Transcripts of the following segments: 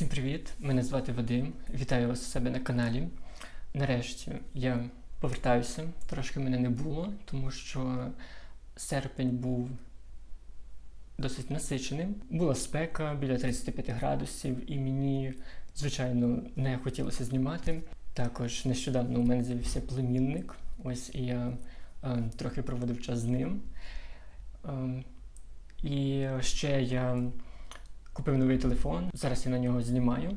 Всім привіт! Мене звати Вадим. Вітаю вас у себе на каналі. Нарешті я повертаюся. Трошки мене не було, тому що серпень був досить насиченим. Була спека біля 35 градусів, і мені, звичайно, не хотілося знімати. Також нещодавно у мене з'явився племінник. Ось і я е, трохи проводив час з ним. Е, і ще я купив новий телефон. Зараз я на нього знімаю.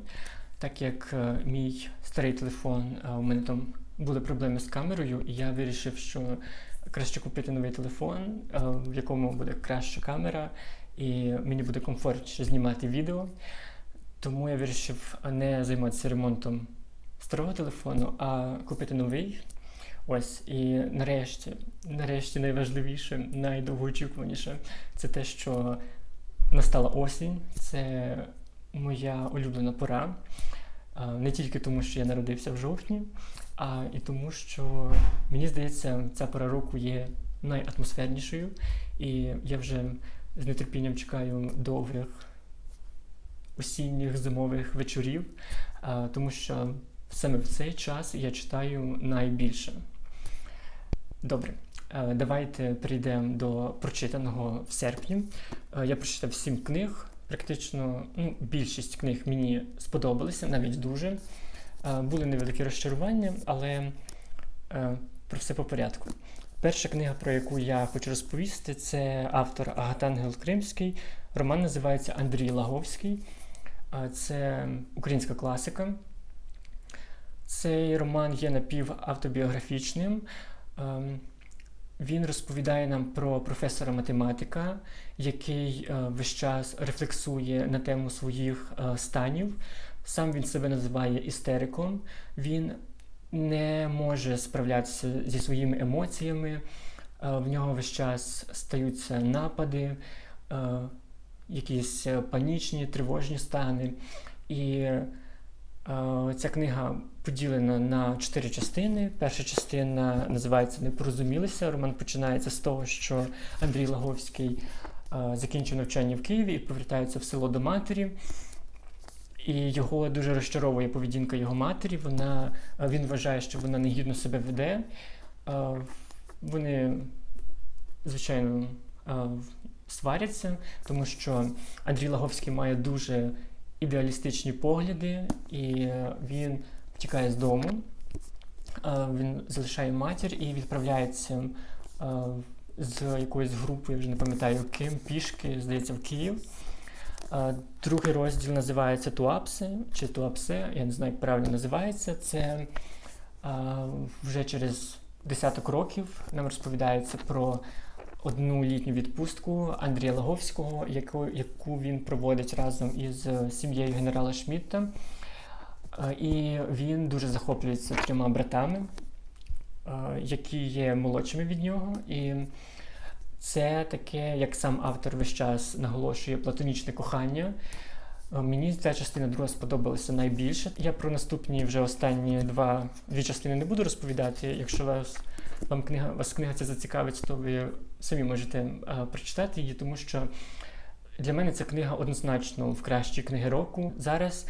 Так як е, мій старий телефон, е, у мене там були проблеми з камерою, і я вирішив, що краще купити новий телефон, е, в якому буде краща камера, і мені буде комфортніше знімати відео. Тому я вирішив не займатися ремонтом старого телефону, а купити новий. Ось і нарешті, нарешті найважливіше, найдовгоочікуваніше це те, що настала осінь. Це моя улюблена пора. Не тільки тому, що я народився в жовтні, а і тому, що мені здається, ця пора року є найатмосфернішою, і я вже з нетерпінням чекаю довгих осінніх зимових вечорів, тому що саме в цей час я читаю найбільше. Добре, давайте перейдемо до прочитаного в серпні. Е, Я прочитав сім книг. Практично ну, більшість книг мені сподобалися, навіть дуже. Е, Були невеликі розчарування, але е, про все по порядку. Перша книга, про яку я хочу розповісти, це автор Агатангел Кримський. Роман називається Андрій Лаговський. Е, Це українська класика. Цей роман є напівавтобіографічним. Він розповідає нам про професора математика, який е, весь час рефлексує на тему своїх е, станів. Сам він себе називає істериком. Він не може справлятися зі своїми емоціями. Е, В нього весь час стаються напади, якісь панічні, тривожні стани. І ця книга поділена на чотири частини. Перша частина називається Не порозумілися. Роман починається з того, що Андрій Лаговський е, закінчив навчання в Києві і повертається в село до матері. І його дуже розчаровує поведінка його матері. Вона, е, він вважає, що вона негідно себе веде. Е, Вони, звичайно, е, сваряться, тому що Андрій Лаговський має дуже ідеалістичні погляди, і він втікає з дому. Він залишає матір і відправляється з якоюсь групою, я вже не пам'ятаю ким, пішки, здається, в Київ. Другий розділ називається Туапси чи Туапсе, я не знаю, як правильно називається. Це вже через десяток років нам розповідається про одну літню відпустку Андрія Лаговського, яку, яку він проводить разом із сім'єю генерала Шмідта. Е, І він дуже захоплюється трьома братами, е, які є молодшими від нього. І це таке, як сам автор весь час наголошує, платонічне кохання. Е, Мені ця частина друга сподобалася найбільше. Я про наступні вже останні два дві частини не буду розповідати. Якщо вас вам книга вас книга ця зацікавить, то ви самі можете е, прочитати її, тому що для мене ця книга однозначно в кращі книги року. Зараз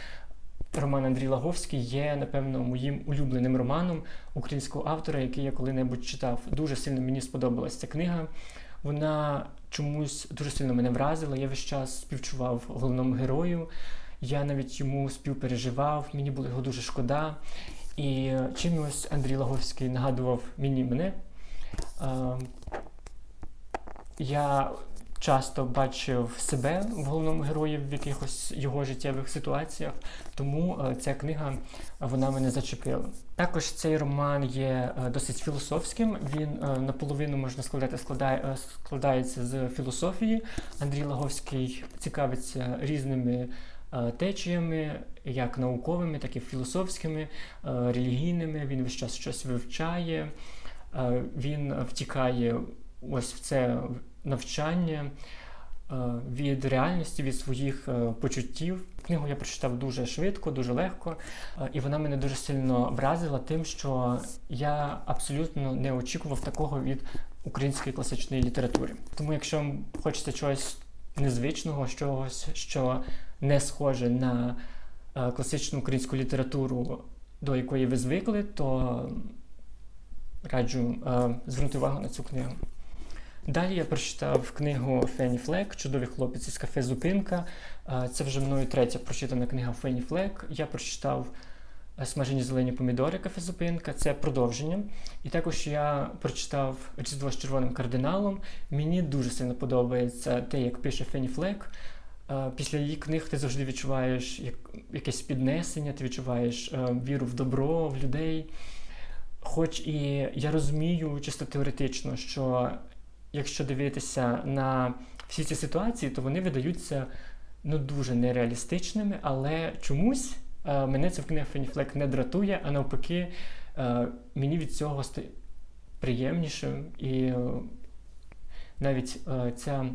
роман Андрій Лаговський є, напевно, моїм улюбленим романом українського автора, який я коли-небудь читав. Дуже сильно мені сподобалася ця книга. Вона чомусь дуже сильно мене вразила. Я весь час співчував головному герою. Я навіть йому співпереживав, мені було його дуже шкода. І чимось Андрій Лаговський нагадував мені мене. Е, Я часто бачив себе в головному герої в якихось його життєвих ситуаціях, тому е, ця книга вона мене зачепила. Також цей роман є е, досить філософським. Він е, наполовину можна сказати складає, е, складається з філософії. Андрій Лаговський цікавиться різними течіями, як науковими, так і філософськими, е, релігійними. Він весь час щось вивчає, е, він втікає ось в це навчання е, від реальності, від своїх е, почуттів. Книгу я прочитав дуже швидко, дуже легко, е, і вона мене дуже сильно вразила тим, що я абсолютно не очікував такого від української класичної літератури. Тому, якщо вам хочеться чогось незвичного, чогось, що не схоже на е, класичну українську літературу, до якої ви звикли, то раджу е, звернути увагу на цю книгу. Далі я прочитав книгу Фенні Флек Чудовий хлопець із кафе Зупинка. Е, Це вже мною третя прочитана книга Фенні Флек. Я прочитав Смажені зелені помідори кафе Зупинка. Це продовження. І також я прочитав Різдво з червоним кардиналом. Мені дуже сильно подобається те, як пише Фенні Флек. Е, Після її книг ти завжди відчуваєш якесь піднесення, ти відчуваєш е, віру в добро, в людей. Хоч і я розумію чисто теоретично, що якщо дивитися на всі ці ситуації, то вони видаються ну, дуже нереалістичними, але чомусь е, мене це в книгах Фенні Флек не дратує, а навпаки, мені від цього стає приємніше. І навіть ця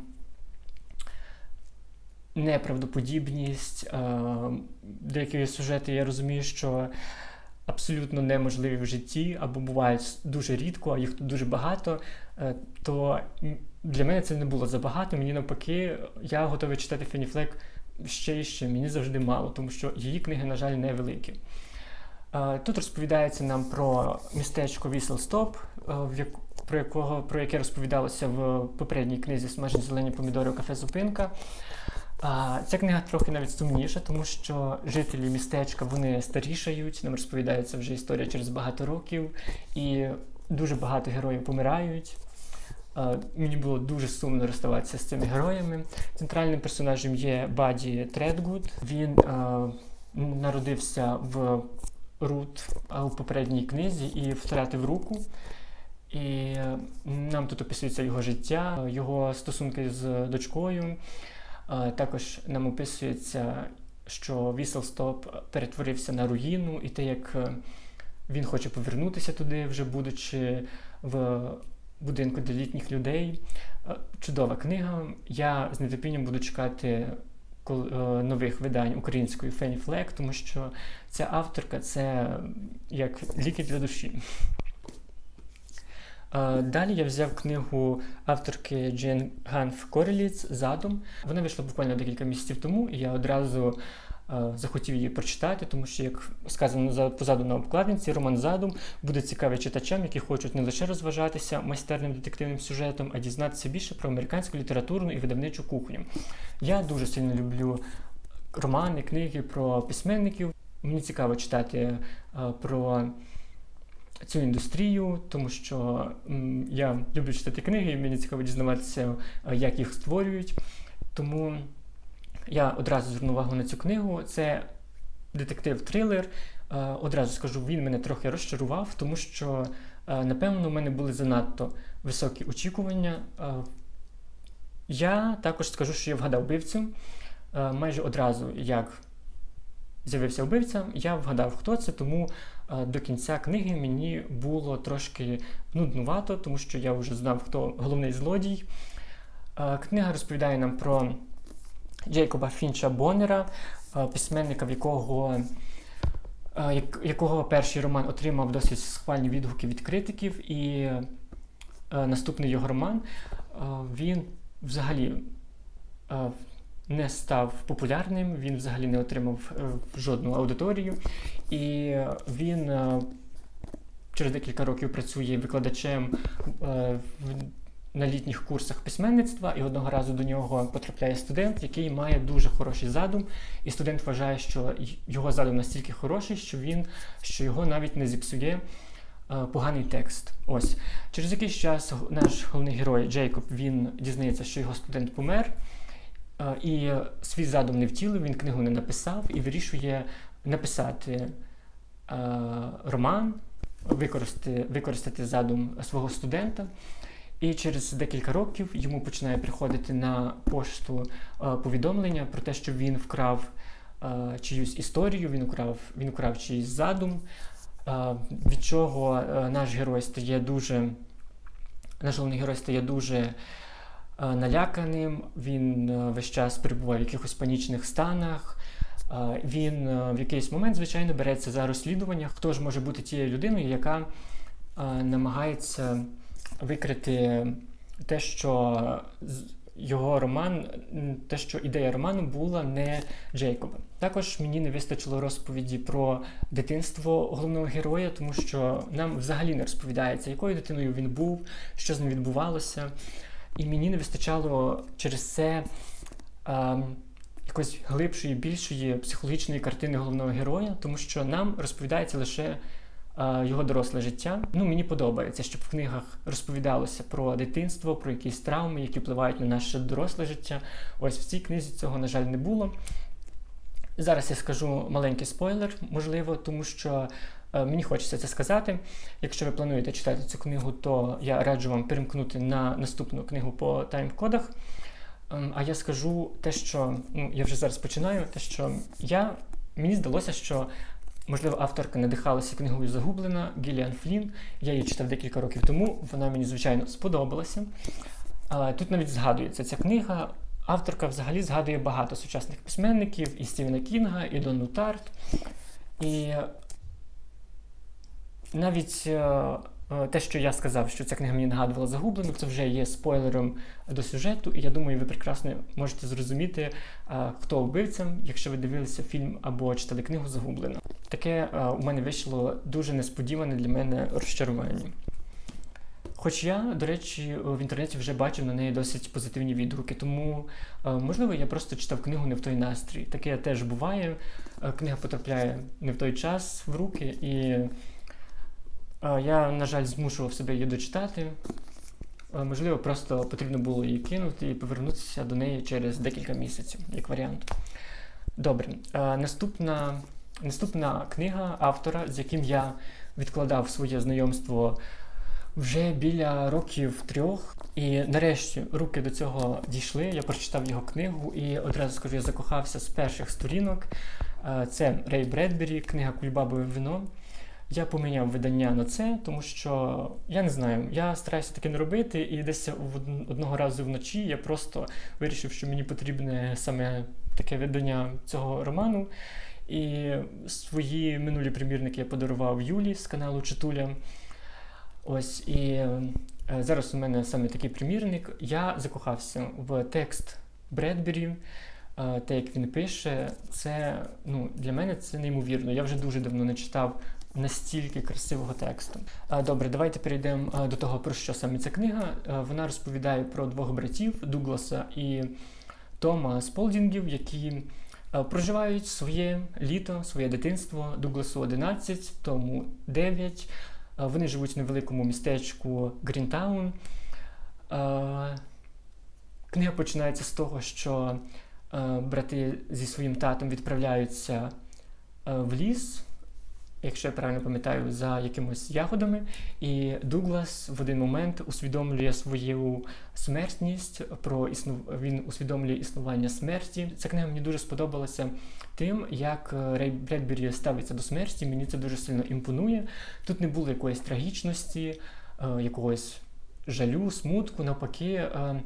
неправдоподібність, е, деякі сюжети я розумію, що абсолютно неможливі в житті, або бувають дуже рідко, а їх тут дуже багато, е, то для мене це не було забагато. Мені навпаки, я готовий читати Фенні Флек ще і ще. Мені завжди мало, тому що її книги, на жаль, невеликі. Е, Тут розповідається нам про містечко Віселстоп, про, якого, про яке розповідалося в попередній книзі Смажені зелені помідори у кафе Зупинка. А, ця книга трохи навіть сумніша, тому що жителі містечка вони старішають, нам розповідається вже історія через багато років, і дуже багато героїв помирають. А, мені було дуже сумно розставатися з цими героями. Центральним персонажем є Баді Тредгуд. Він а, народився в Рут у попередній книзі і втратив руку. І нам тут описується його життя, його стосунки з дочкою. Також нам описується, що Віселстоп перетворився на руїну, і те, як е, він хоче повернутися туди, вже будучи в будинку для літніх людей. Е, Чудова книга. Я з нетерпінням буду чекати е, нових видань української Фенні Флек, тому що ця авторка це як ліки для душі. Далі я взяв книгу авторки Джен Ганф Кореліц Задум. Вона вийшла буквально декілька місяців тому, і я одразу е, захотів її прочитати, тому що, як сказано за- позаду на обкладинці, роман Задум буде цікавий читачам, які хочуть не лише розважатися майстерним детективним сюжетом, а дізнатися більше про американську літературну і видавничу кухню. Я дуже сильно люблю романи, книги про письменників. Мені цікаво читати е, про цю індустрію, тому що я люблю читати книги, і мені цікаво дізнаватися, е, як їх створюють. Тому я одразу зверну увагу на цю книгу. Це детектив-трилер. Е, Одразу скажу, він мене трохи розчарував, тому що, е, напевно, у мене були занадто високі очікування. Я також скажу, що я вгадав вбивцю. Майже одразу, як з'явився вбивця, я вгадав, хто це, тому до кінця книги мені було трошки нуднувато, тому що я вже знав, хто головний злодій. Е, Книга розповідає нам про Джейкоба Фінча Боннера, е, письменника, в якого, е, якого перший роман отримав досить схвальні відгуки від критиків, і е, наступний його роман е, він взагалі е, не став популярним, він взагалі не отримав е, жодну аудиторію, і він е, через декілька років працює викладачем е, на літніх курсах письменництва, і одного разу до нього потрапляє студент, який має дуже хороший задум, і студент вважає, що його задум настільки хороший, що він що його навіть не зіпсує поганий текст. Ось через якийсь час наш головний герой Джейкоб він дізнається, що його студент помер. Е, І свій задум не втілив, він книгу не написав і вирішує написати е, роман, використати, використати задум свого студента. І через декілька років йому починає приходити на пошту е, повідомлення про те, що він вкрав чиюсь історію, він украв, він украв чиїсь задум, від чого наш герой стає дуже, наш головний герой стає дуже наляканим, він е, весь час перебуває в якихось панічних станах. Е, Він е, в якийсь момент, звичайно, береться за розслідування, хто ж може бути тією людиною, яка е, намагається викрити те, що його роман, те, що ідея роману була не Джейкоба. Також мені не вистачило розповіді про дитинство головного героя, тому що нам взагалі не розповідається, якою дитиною він був, що з ним відбувалося. І мені не вистачало через це ем, якоїсь глибшої, більшої психологічної картини головного героя, тому що нам розповідається лише е, його доросле життя. Ну, мені подобається, щоб в книгах розповідалося про дитинство, про якісь травми, які впливають на наше доросле життя. Ось в цій книзі цього, на жаль, не було. Зараз я скажу маленький спойлер, можливо, тому що е, мені хочеться це сказати. Якщо ви плануєте читати цю книгу, то я раджу вам перемкнути на наступну книгу по тайм-кодах. Ем, А я скажу те, що ну, я вже зараз починаю, те, що я мені здалося, що можливо авторка надихалася книгою Загублена Гіліан Флін. Я її читав декілька років тому. Вона мені звичайно сподобалася. Тут навіть згадується ця книга. Авторка взагалі згадує багато сучасних письменників і Стівена Кінга, і Донну Тарт. І навіть е, е, те, що я сказав, що ця книга мені нагадувала загублену, це вже є спойлером до сюжету, і я думаю, ви прекрасно можете зрозуміти, е, хто вбивця, якщо ви дивилися фільм або читали книгу Загублена. Таке у мене вийшло дуже несподіване для мене розчарування. Хоч я, до речі, в інтернеті вже бачив на неї досить позитивні відгуки, тому можливо я просто читав книгу не в той настрій. Таке теж буває. Книга потрапляє не в той час в руки, і я, на жаль, змушував себе її дочитати. Е, Можливо, просто потрібно було її кинути і повернутися до неї через декілька місяців, як варіант. Добре, е, наступна, наступна книга автора, з яким я відкладав своє знайомство вже біля років трьох. І нарешті руки до цього дійшли. Я прочитав його книгу і одразу скажу, я закохався з перших сторінок. Е, Це Рей Бредбері, книга Кульбабове вино. Я поміняв видання на це, тому що я не знаю, я стараюся таке не робити, і десь одного разу вночі я просто вирішив, що мені потрібне саме таке видання цього роману. І свої минулі примірники я подарував Юлі з каналу Читуля. Ось і е, зараз у мене саме такий примірник. Я закохався в текст Бредбері. Е, Те, як він пише, це ну, для мене це неймовірно. Я вже дуже давно не читав настільки красивого тексту. Добре, давайте перейдемо до того, про що саме ця книга. Вона розповідає про двох братів Дугласа і Тома Сполдінгів, які проживають своє літо, своє дитинство. Дугласу 11, Тому 9. Е, Вони живуть в невеликому містечку Грінтаун. Книга починається з того, що брати зі своїм татом відправляються в ліс, якщо я правильно пам'ятаю, за якимось ягодами. І Дуглас в один момент усвідомлює свою смертність, про існу... він усвідомлює існування смерті. Ця книга мені дуже сподобалася тим, як е, Рей Бредбері ставиться до смерті. Мені це дуже сильно імпонує. Тут не було якоїсь трагічності, е, якогось жалю, смутку, навпаки. е,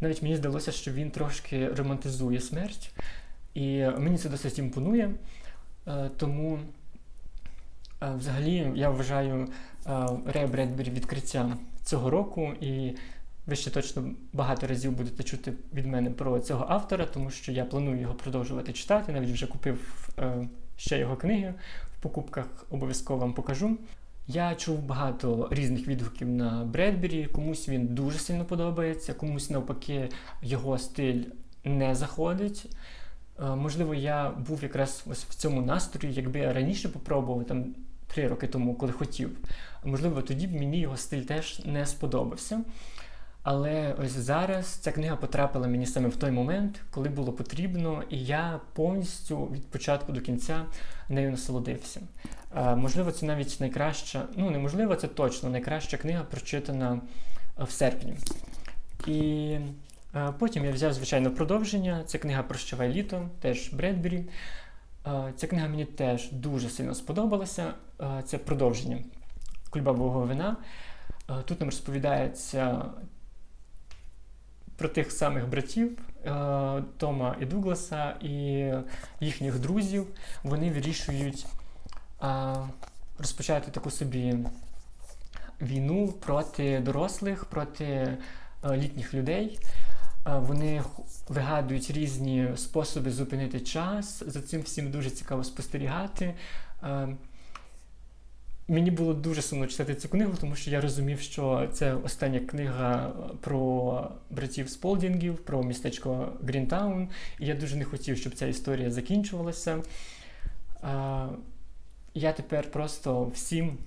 навіть мені здалося, що він трошки романтизує смерть, і мені це досить імпонує. Тому, взагалі, я вважаю е, Рея Бредбері відкриттям цього року, і ви ще точно багато разів будете чути від мене про цього автора, тому що я планую його продовжувати читати. Навіть вже купив е, ще його книги. В покупках обов'язково вам покажу. Я чув багато різних відгуків на Бредбері. Комусь він дуже сильно подобається, комусь навпаки його стиль не заходить. Е, Можливо, я був якраз ось в цьому настрої, якби я раніше попробував там три роки тому, коли хотів. Можливо, тоді б мені його стиль теж не сподобався. Але ось зараз ця книга потрапила мені саме в той момент, коли було потрібно, і я повністю від початку до кінця нею насолодився. Е, Можливо, це навіть найкраща, ну неможливо, це точно найкраща книга, прочитана е, в серпні. І е, потім я взяв, звичайно, продовження. Це книга Прощавай літо, теж Бредбері. Е, Ця книга мені теж дуже сильно сподобалася. Е, Це продовження кульбабового вина. Е, Тут нам розповідається про тих самих братів Тома і Дугласа і їхніх друзів. Вони вирішують розпочати таку собі війну проти дорослих, проти літніх людей. Вони вигадують різні способи зупинити час. За цим всім дуже цікаво спостерігати. Мені було дуже сумно читати цю книгу, тому що я розумів, що це остання книга про братів Сполдінгів, про містечко Грінтаун. І я дуже не хотів, щоб ця історія закінчувалася. Я тепер просто всім,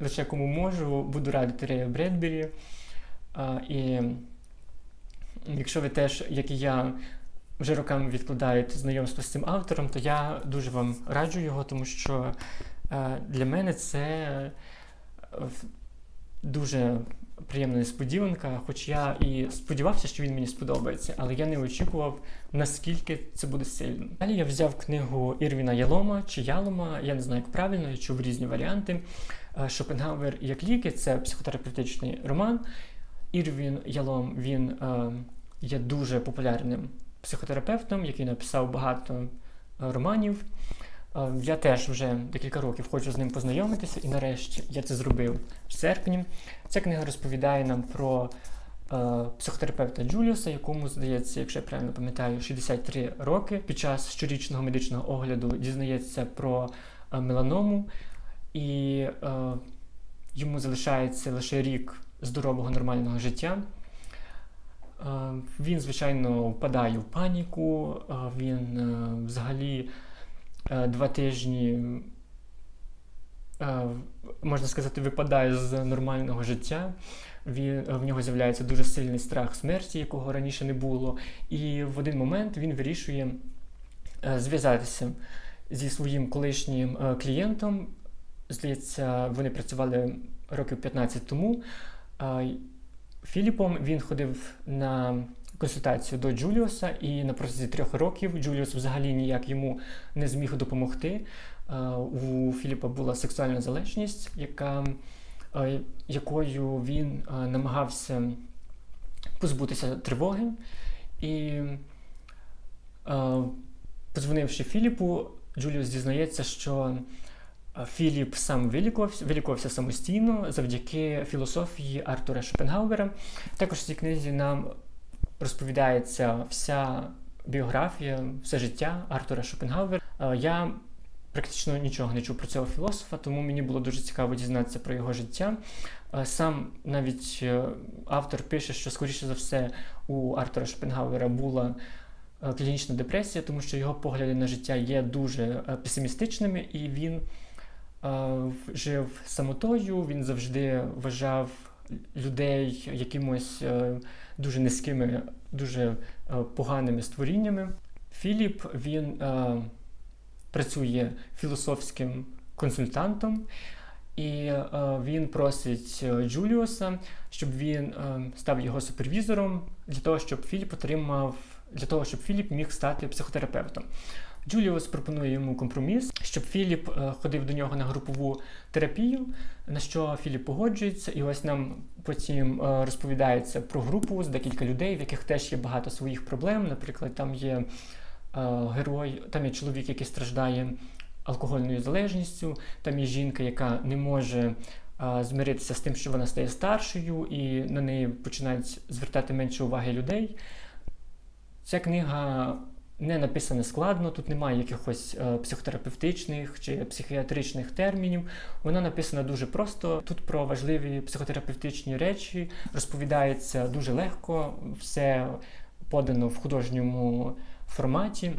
лише кому можу, буду радити Рея Бредбері. І якщо ви теж, як і я, вже роками відкладаєте знайомство з цим автором, то я дуже вам раджу його, тому що е, для мене це е, дуже приємна несподіванка, хоч я і сподівався, що він мені сподобається, але я не очікував, наскільки це буде сильно. Далі я взяв книгу Ірвіна Ялома чи Ялома, я не знаю, як правильно, я чув різні варіанти. Е, Шопенгауер як ліки це психотерапевтичний роман. Ірвін Ялом він е, є дуже популярним психотерапевтом, який написав багато е, романів. Е, Я теж вже декілька років хочу з ним познайомитися, і нарешті я це зробив в серпні. Ця книга розповідає нам про е, психотерапевта Джуліуса, якому, здається, якщо я правильно пам'ятаю, 63 роки. Під час щорічного медичного огляду дізнається про е, меланому, і е, йому залишається лише рік здорового нормального життя. Е, Він, звичайно, впадає в паніку, е, він е, взагалі два тижні, можна сказати, випадає з нормального життя. Він, в нього з'являється дуже сильний страх смерті, якого раніше не було. І в один момент він вирішує зв'язатися зі своїм колишнім клієнтом. Здається, вони працювали років 15 тому. Філіпом він ходив на консультацію до Джуліуса, і на протязі трьох років Джуліус взагалі ніяк йому не зміг допомогти. У Філіпа була сексуальна залежність, яка, якою він намагався позбутися тривоги. І, подзвонивши Філіпу, Джуліус дізнається, що Філіп сам вилікувався, вилікувався самостійно завдяки філософії Артура Шопенгауера. Також в цій книзі нам розповідається вся біографія, все життя Артура Шопенгауера. Я практично нічого не чув про цього філософа, тому мені було дуже цікаво дізнатися про його життя. Сам навіть е, автор пише, що скоріше за все у Артура Шопенгауера була е, клінічна депресія, тому що його погляди на життя є дуже е, песимістичними, і він жив самотою, він завжди вважав людей якимось е, дуже низькими, дуже е, поганими створіннями. Філіп він е, працює філософським консультантом, і е, він просить е, Джуліуса, щоб він е, став його супервізором для того, щоб Філіп отримав для того, щоб Філіп міг стати психотерапевтом. Джуліус пропонує йому компроміс, щоб Філіп е, ходив до нього на групову терапію, на що Філіп погоджується, і ось нам потім е, розповідається про групу з декілька людей, в яких теж є багато своїх проблем. Наприклад, там є е, герой, там є чоловік, який страждає алкогольною залежністю, там є жінка, яка не може змиритися з тим, що вона стає старшою, і на неї починають звертати менше уваги людей. Ця книга не написана складно, тут немає якихось е, психотерапевтичних чи психіатричних термінів. Вона написана дуже просто. Тут про важливі психотерапевтичні речі розповідається дуже легко, все подано в художньому форматі.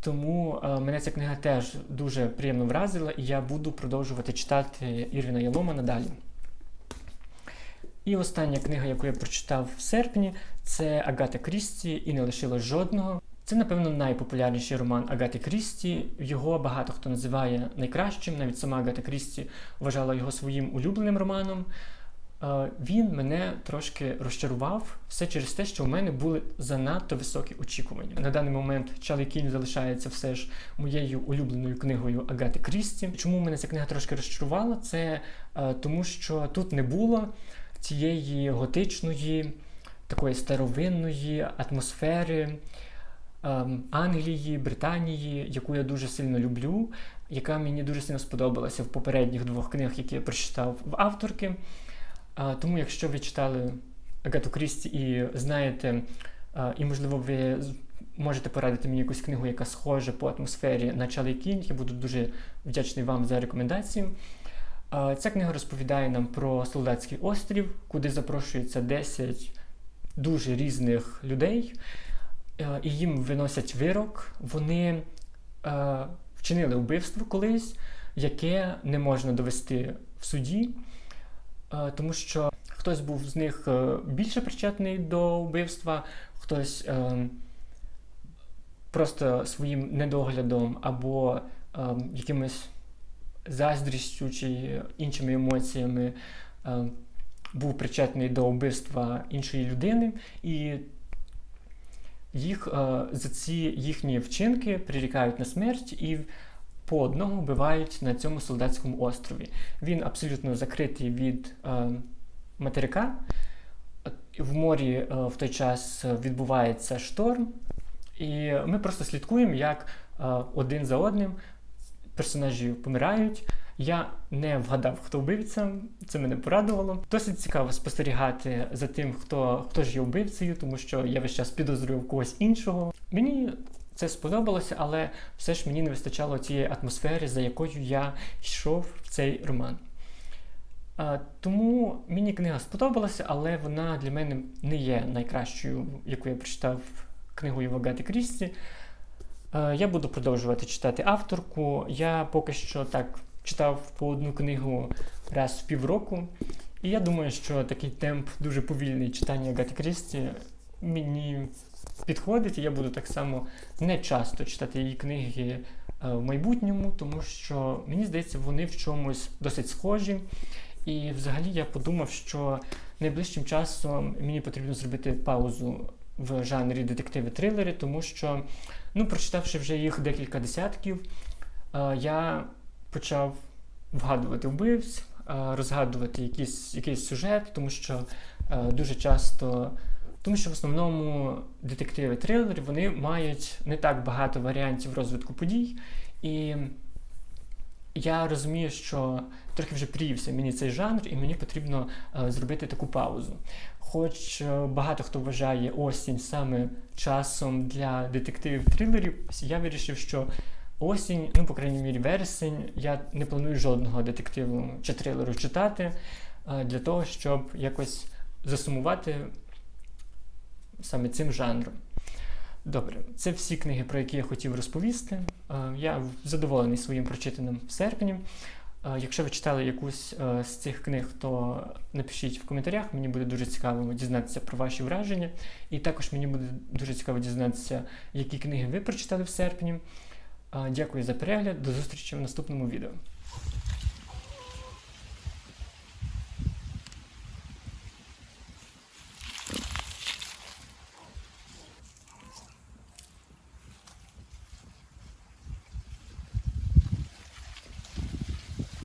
Тому е, мене ця книга теж дуже приємно вразила, і я буду продовжувати читати Ірвіна Ялома надалі. І остання книга, яку я прочитав в серпні, це Агата Крісті і не лишилось жодного. Це, напевно, найпопулярніший роман Агати Крісті. Його багато хто називає найкращим. Навіть сама Агата Крісті вважала його своїм улюбленим романом. Е, Він мене трошки розчарував все через те, що у мене були занадто високі очікування. На даний момент Чарлі Кінь залишається все ж моєю улюбленою книгою Агати Крісті. Чому мене ця книга трошки розчарувала? Це е, тому, що тут не було цієї готичної, такої старовинної атмосфери Англії, Британії, яку я дуже сильно люблю, яка мені дуже сильно сподобалася в попередніх двох книгах, які я прочитав в авторки. Тому, якщо ви читали Агату Крісті і знаєте Е, І, можливо, ви можете порадити мені якусь книгу, яка схожа по атмосфері на Чалий кінь. Я буду дуже вдячний вам за рекомендацію. Е, Ця книга розповідає нам про солдатський острів, куди запрошується 10 дуже різних людей, е, і їм виносять вирок. Вони е, вчинили вбивство колись, яке не можна довести в суді, е, тому що хтось був з них е, більше причетний до вбивства, хтось е, просто своїм недоглядом або е, якимось заздрістю чи іншими емоціями е, був причетний до вбивства іншої людини, і їх е, за ці їхні вчинки прирікають на смерть і по одному вбивають на цьому солдатському острові. Він абсолютно закритий від е, материка. В морі е, в той час відбувається шторм, і ми просто слідкуємо, як один за одним персонажі помирають. Я не вгадав, хто вбивця, це мене порадувало. Досить цікаво спостерігати за тим, хто, хто ж є вбивцею, тому що я весь час підозрював когось іншого. Мені це сподобалося, але все ж мені не вистачало цієї атмосфери, за якою я йшов в цей роман. А, тому мені книга сподобалася, але вона для мене не є найкращою, яку я прочитав книгою Агати Крісті. Е, Я буду продовжувати читати авторку. Я поки що так читав по одну книгу раз в півроку. І я думаю, що такий темп дуже повільний читання Агати Крісті мені підходить, і я буду так само не часто читати її книги е, в майбутньому, тому що мені здається, вони в чомусь досить схожі. І взагалі я подумав, що найближчим часом мені потрібно зробити паузу в жанрі детективи-трилери, тому що, ну, прочитавши вже їх декілька десятків, е, я почав вгадувати вбивць, е, розгадувати якийсь, якийсь сюжет, тому що е, дуже часто. Тому що в основному детективи-трилери вони мають не так багато варіантів розвитку подій. І я розумію, що трохи вже пріївся мені цей жанр, і мені потрібно е, зробити таку паузу. Хоч багато хто вважає осінь саме часом для детективів-трилерів, я вирішив, що осінь, ну, по крайній мірі, вересень, я не планую жодного детективу чи трилеру читати для того, щоб якось засумувати саме цим жанром. Добре, це всі книги, про які я хотів розповісти. Я задоволений своїм прочитаним в серпні. Якщо ви читали якусь з цих книг, то напишіть в коментарях. Мені буде дуже цікаво дізнатися про ваші враження. І також мені буде дуже цікаво дізнатися, які книги ви прочитали в серпні. Дякую за перегляд. До зустрічі в наступному відео.